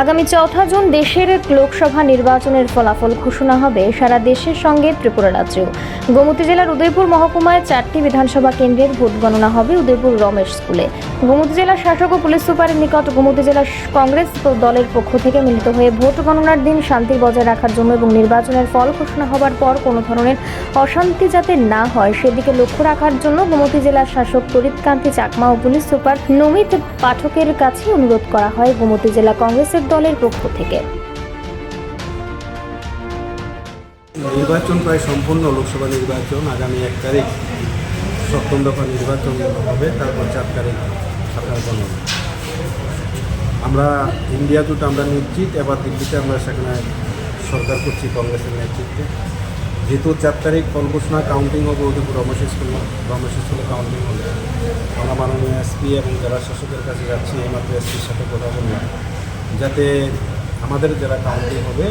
আগামী চৌঠা জুন দেশের লোকসভা নির্বাচনের ফলাফল ঘোষণা হবে সারা দেশের সঙ্গে ত্রিপুরা রাজ্যেও গোমতী জেলার উদয়পুর মহকুমায় চারটি বিধানসভা কেন্দ্রের ভোট গণনা হবে উদয়পুর রমেশ স্কুলে। গোমতী জেলার শাসক ও পুলিশ সুপারের নিকট গোমতী জেলা কংগ্রেস দলের পক্ষ থেকে মিলিত হয়ে ভোট গণনার দিন শান্তি বজায় রাখার জন্য এবং নির্বাচনের ফল ঘোষণা হবার পর কোনো ধরনের অশান্তি যাতে না হয় সেদিকে লক্ষ্য রাখার জন্য গোমতী জেলার শাসক তরিৎকান্তি চাকমা ও পুলিশ সুপার নমিত পাঠকের কাছে অনুরোধ করা হয়। গোমতী জেলা কংগ্রেসের দলের পক্ষ থেকে। নির্বাচন প্রায় সম্পূর্ণ লোকসভা নির্বাচন, আগামী এক তারিখ সপ্তম দফা নির্বাচন হবে, তারপর চার তারিখ সাধারণ গণনা আমরা ইন্ডিয়া জুট আমরা নিশ্চিত, এবার দিল্লিতে আমরা সেখানে সরকার করছি কংগ্রেসের নেতৃত্বে। যেহেতু চার তারিখ ফল ঘোষণা কাউন্টিং হবে উদয়পুর রমেশ রমেশ স্কুলে কাউন্টিং হবে। আমরা মাননীয় এসপি এবং জেলা শাসকের কাছে যাচ্ছি, এইমাত্র এসপির সাথে কথা বললাম যাতে আমাদের যারা কাউন্টিং হবে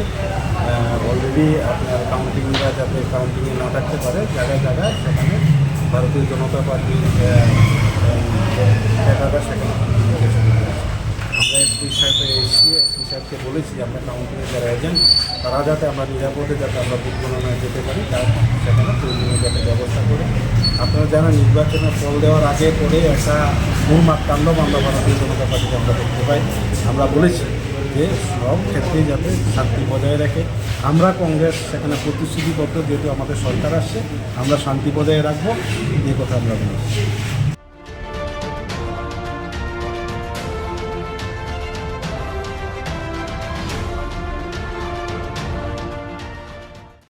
অলরেডি আপনার কাউন্টিংরা যাতে কাউন্টিংয়ে না থাকতে পারে জায়গায় জায়গায় সেখানে ভারতীয় জনতা পার্টির নেতারা সেখানে। আমরা এসপি সাহেবে এসছি এসপি সাহেবকে বলেছি, আমরা কাউন্টিংয়ের যারা এজেন্ট তারা যাতে আমরা নিরাপদে যাতে আমরা ভোট গণনায় যেতে পারি, তার সেখানে প্রয়োজনীয় যাতে ব্যবস্থা করে আপনারা যারা নির্বাচনের ফল দেওয়ার আগে পরে একটা মূল তাণ্ডব আমরা ভারতীয় জনতা পার্টিকে পাই আমরা বলেছি যে সব ক্ষেত্রে যাতে শান্তি বজায় রাখে। আমরা কংগ্রেস সেখানে প্রতিশ্রুতিবদ্ধ, যেহেতু আমাদের সরকার আসছে, আমরা শান্তি বজায় রাখব, এই কথা আমরা বলেছি।